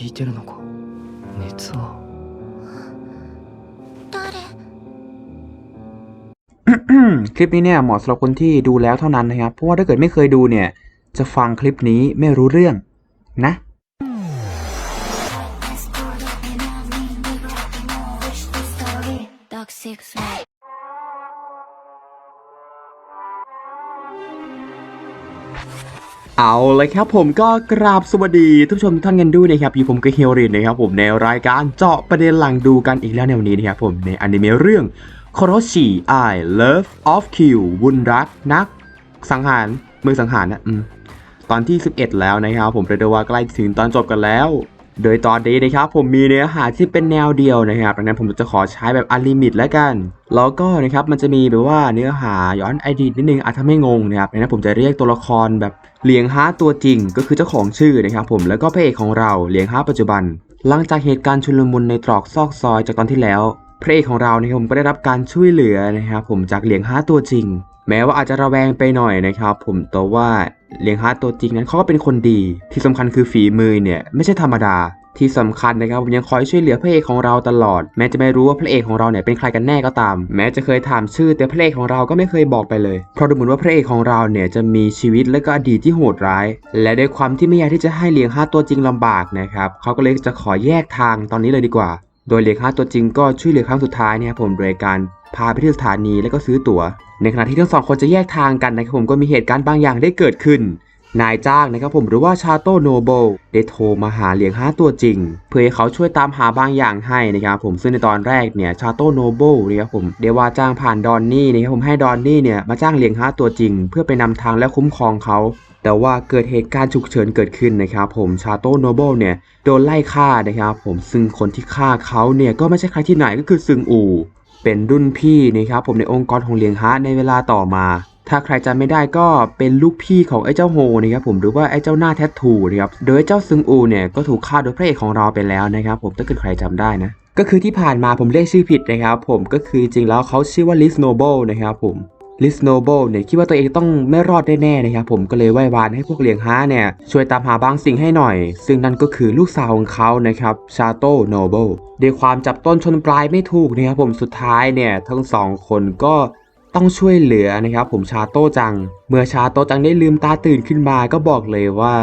聞いてるのか熱は誰 คลิปนี้เนี่ยเหมาะสำหรับคนที่ดูแล้วเท่านั้นนะครับ เพราะว่าถ้าเกิดไม่เคยดูเนี่ย จะฟังคลิปนี้ไม่รู้เรื่องนะ Dark Six เอาเลยครับผมก็กราบสวัสดีทุกผู้ชมทุกท่านกันด้วยนะครับอยู่ผมก็เฮลรินนะครับผมในรายการเจาะประเด็นหลังดูกันอีกแล้วในวันนี้นะครับผมในอนิเมะเรื่อง k o r o s h i I Love of Q วุนรักนัก สังหารมือสังหารนะอืมตอนที่ 11 แล้วนะครับผมเรียกได้ว่าใกล้ถึงตอนจบกันแล้ว โดยตอนนี้นะครับผมมีเนื้อหาที่เป็นแนวเดียวนะครับดังนั้นผมจะขอใช้แบบอันลิมิตแล้วกัน แล้วก็นะครับมันจะมีแบบว่าเนื้อหาย้อนอดีตนิดนึงอาจจะไม่งงนะครับดังนั้นผมจะเรียกตัวละครแบบเลียงฮาตัวจริง ก็คือเจ้าของชื่อนะครับผมแล้วก็พระเอกของเราเลียงฮาปัจจุบัน หลังจากเหตุการณ์ชุลมุนในตรอกซอกซอยจากตอนที่แล้วพระเอกของเรานะครับผมก็ได้รับการช่วยเหลือนะครับผมจากเหลียงฮาตัวจริง แม้ว่าอาจจะระแวงไปหน่อยนะครับผมแต่ว่า เลียงฮาตัวจริงนั้นเขาก็เป็นคนดี ที่สำคัญคือฝีมือเนี่ยไม่ใช่ธรรมดา ที่สำคัญนะครับผมยังคอยช่วยเหลือพระเอกของเราตลอด แม้จะไม่รู้ว่าพระเอกของเราเนี่ยเป็นใครกันแน่ก็ตาม แม้จะเคยถามชื่อ แต่พระเอกของเราก็ไม่เคยบอกไปเลย เพราะดูเหมือนว่าพระเอกของเราเนี่ยจะมีชีวิตและก็อดีตที่โหดร้าย และด้วยความที่ไม่อยากที่จะให้เลี้ยงห้าตัวจริงลำบากนะครับเขาก็เลยจะขอแยกทางตอนนี้เลยดีกว่า โดยเลี้ยงห้าตัวจริงก็ช่วยเหลือครั้งสุดท้ายเนี่ยครับผมโดยการ พาไปที่สถานีแล้วก็ซื้อตั๋ว ในขณะที่ทั้งสองคนจะแยกทางกันนะครับผมก็มีเหตุการณ์บางอย่างได้เกิดขึ้น นายจ้างนะครับผมหรือว่าชาโตโนโบได้โทรมาหาเหลียงห้าตัวจริง เพื่อให้เขาช่วยตามหาบางอย่างให้นะครับผมซึ่งในตอนแรกเนี่ยชาโตโนโบนะครับผมได้ว่าจ้างผ่านดอนนี่นะครับผมให้ดอนนี่เนี่ยมาจ้างเหลียงห้าตัวจริง เพื่อไปนำทางและคุ้มครองเขาแต่ว่าเกิดเหตุการณ์ฉุกเฉินเกิดขึ้นนะครับผมชาโตโนโบลเนี่ยโดนไล่ฆ่านะครับผมซึ่งคนที่ฆ่าเขาเนี่ยก็ไม่ใช่ใครที่ไหนก็คือซึงอู เป็นรุ่นพี่นะครับผมในองค์กรของเหลียงฮะในเวลาต่อมา ถ้าใครจำไม่ได้ก็เป็นลูกพี่ของไอ้เจ้าโฮนะครับผมหรือว่าไอ้เจ้าหน้าแทททูนะครับโดยเจ้าซึงอูเนี่ยก็ถูกฆ่าโดยพระเอกของเราไปแล้วนะครับผมถ้าเกิดใครจำได้นะก็คือที่ผ่านมาผมเรียกชื่อผิดนะครับผมก็คือจริงแล้วเขาชื่อว่าลิสโนเบิลนะครับผม ลิสโนเบิลเนี่ยคิดว่าตัวเองต้องไม่รอดแน่ๆนะครับผมก็เลยไหว้วานให้พวกเลียงฮะเนี่ยช่วยตามหาบางสิ่งให้หน่อย ซึ่งนั่นก็คือลูกสาวของเขานะครับชาโตโนเบิลด้วยความจับต้นชนปลายไม่ถูกนะครับผมสุดท้ายเนี่ยทั้งสองคนก็ต้องช่วยเหลือนะครับผมชาโต้จัง เมื่อชาโต้จังได้ลืมตาตื่นขึ้นมาก็บอกเลยว่า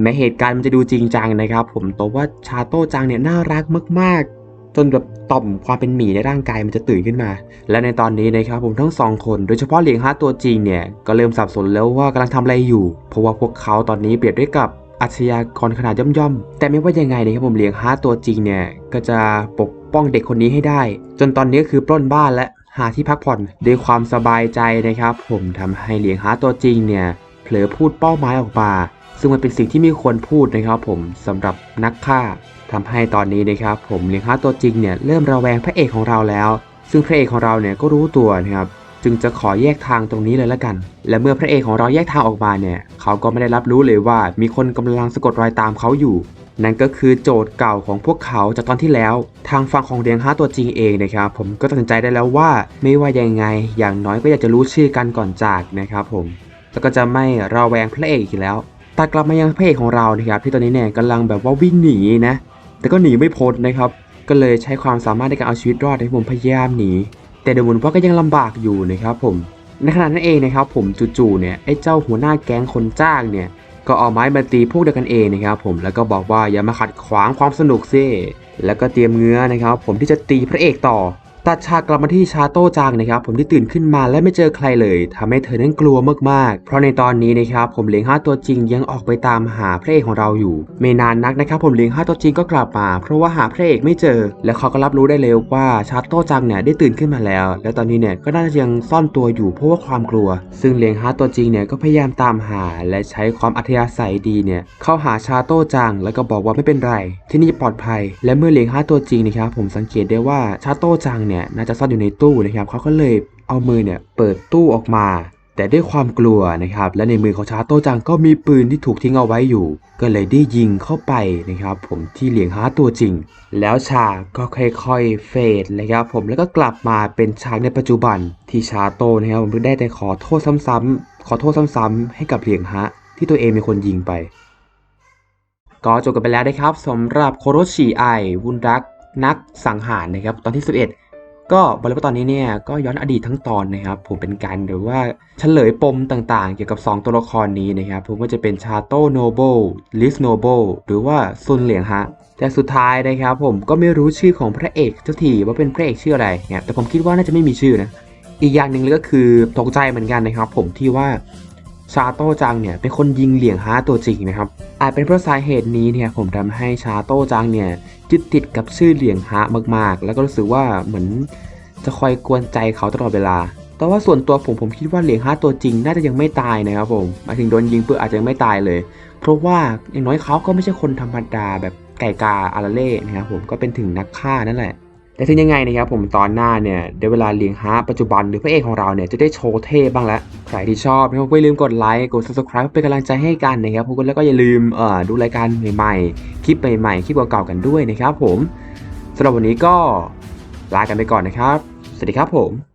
แม้เหตุการณ์มันจะดูจริงจังนะครับ ผมแต่ว่าชาโต้จังเนี่ยน่ารักมากๆ จนแบบต่อมความเป็นหมีในร่างกายมันจะตื่นขึ้นมา และในตอนนี้นะครับผมทั้งสองคน โดยเฉพาะเหลียงฮาตัวจริงเนี่ยก็เริ่มสับสนแล้วว่ากำลังทำอะไรอยู่ เพราะว่าพวกเขาตอนนี้เปรียบด้วยกับอาชญากรขนาดย่อมๆ แต่ไม่ว่ายังไงนะครับผมเหลียงฮาตัวจริงเนี่ยก็จะปกป้องเด็กคนนี้ให้ได้ จนตอนนี้ก็คือปล้นบ้านและหาที่พักผ่อนด้วยความสบายใจนะครับ ผมทำให้เหลียงฮาตัวจริงเนี่ยเผลอพูดเป้าหมายออกมาซึ่งมันเป็นสิ่งที่ไม่ควรพูดนะครับผมสำหรับนักฆ่า ทำให้ตอนนี้นะครับผมเลียงฮาตัวจริงเนี่ยเริ่มระแวงพระเอกของเราแล้ว ซึ่งพระเอกของเราเนี่ยก็รู้ตัวนะครับจึงจะขอแยกทางตรงนี้เลยละกัน และเมื่อพระเอกของเราแยกทางออกมาเนี่ยเขาก็ไม่ได้รับรู้เลยว่ามีคนกำลังสะกดรอยตามเขาอยู่ นั่นก็คือโจทย์เก่าของพวกเขาจากตอนที่แล้ว ทางฝั่งของเดียงฮาตัวจริงเองนะครับผมก็ตัดสินใจได้แล้วว่าไม่ว่ายังไง อย่างน้อยก็อยากจะรู้ชื่อกันก่อนจากนะครับผมแล้วก็จะไม่ระแวงพระเอกอีกแล้วตัดกลับมายังพระเอกของเรานะครับที่ตอนนี้เนี่ยกำลังแบบว่าวิ่งหนีนะ แต่ก็หนีไม่พ้นนะครับ ก็เลยใช้ความสามารถในการเอาชีวิตรอดให้ผมพยายามหนี แต่ดูเดมอนว่าก็ยังลำบากอยู่นะครับผม ในขณะนั้นเองนะครับ ผมจู่ๆเนี่ยไอ้เจ้าหัวหน้าแก๊งคนจ้างเนี่ย ก็เอาไม้มาตีพวกเดียวกันเองนะครับ ผม แล้วก็บอกว่าอย่ามาขัดขวางความสนุกซิแล้วก็เตรียมเงื้อนะครับ ผมที่จะตีพระเอกต่อ ตัดฉากกลับมาที่ชาโต้จางนะครับผมที่ตื่นขึ้นมาและไม่เจอใครเลยทำให้เธอนั้นกลัวมากๆ เพราะในตอนนี้นะครับผมเลียงห้าตัวจริงยังออกไปตามหาพระเอกของเราอยู่ ไม่นานนักนะครับผมเลียงห้าตัวจริงก็กลับมา เพราะว่าหาพระเอกไม่เจอ แล้วเขาก็รับรู้ได้เลยว่าชาโต้จังเนี่ยได้ตื่นขึ้นมาแล้ว และตอนนี้เนี่ยก็น่าจะยังซ่อนตัวอยู่เพราะว่าความกลัว ซึ่งเลียงห้าตัวจริงเนี่ยก็พยายามตามหา และใช้ความอัธยาศัยดีเนี่ยเข้าหาชาโต้จังแล้วก็บอกว่าไม่เป็นไร ที่นี่ปลอดภัย และเมื่อเลียงห้าตัวจริงนะครับผมสังเกตได้ว่าชาโต้จังเนี่ยน่าจะซ่อนอยู่ในตู้นะครับเขาก็เลยเอามือเนี่ยเปิดตู้ออกมา แต่ด้วยความกลัวนะครับและในมือของชาโตจังก็มีปืนที่ถูกทิ้งเอาไว้อยู่ ก็เลยได้ยิงเข้าไปนะครับผมที่เหลียงฮาตัวจริง แล้วฉาก็ค่อยๆเฟดนะครับผมแล้วก็กลับมาเป็นฉากในปัจจุบันที่ชาโตนะครับผมได้แต่ขอโทษซ้ำๆขอโทษซ้ำๆให้กับเหลียงฮะที่ตัวเองเป็นคนยิงไปก็จบกันไปแล้วนะครับสำหรับโคโรชิไอวุนรักนักสังหารนะครับตอนที่ 11 ก็บอกเลยว่าตอนนี้เนี่ยก็ย้อนอดีตทั้งตอนนะครับผมเป็นการหรือว่าเฉลยปมต่างๆ เกี่ยวกับ 2 ตัวละครนี้นะครับผมว่าจะเป็นชาโตโนโบลิสโนโบลหรือว่าซุนเหลียงฮะแต่สุดท้ายนะครับผมก็ไม่รู้ชื่อของพระเอกสักทีว่าเป็นพระเอกชื่ออะไรเนี่ยแต่ผมคิดว่าน่าจะไม่มีชื่อนะอีกอย่างหนึ่งเลยก็คือตกใจเหมือนกันนะครับผมที่ว่า ชาโต้จังเนี่ยเป็นคนยิงเหลียงฮาตัวจริงนะครับ อาจเป็นเพราะสาเหตุนี้เนี่ยผมทำให้ชาโต้จังเนี่ยยึดติดกับชื่อเหลียงฮามากๆ แล้วก็รู้สึกว่าเหมือนจะคอยกวนใจเขาตลอดเวลา แต่ว่าส่วนตัวผมผมคิดว่าเหลียงฮาตัวจริงน่าจะยังไม่ตายนะครับผมหมายถึงโดนยิงเพื่ออาจจะยังไม่ตายเลย เพราะว่าอย่างน้อยเขาก็ไม่ใช่คนธรรมดาแบบไก่กาอาราเล่นะครับผมก็เป็นถึงนักฆ่านั่นแหละแต่ถึงยังไงนะครับผมตอนหน้าเนี่ยเดี๋ยวเวลาเลียงฮาปัจจุบันหรือพระเอกของเราเนี่ยจะได้โชว์เท่บ้างแล้ว ใครที่ชอบนะครับก็อย่าลืมกดไลค์กด subscribe เป็นกำลังใจให้กันนะครับผมแล้วก็อย่าลืมเอ่อดูรายการใหม่ๆ คลิปใหม่ๆ คลิปเก่าๆกันด้วยนะครับผมสำหรับวันนี้ก็ลากันไปก่อนนะครับ สวัสดีครับผม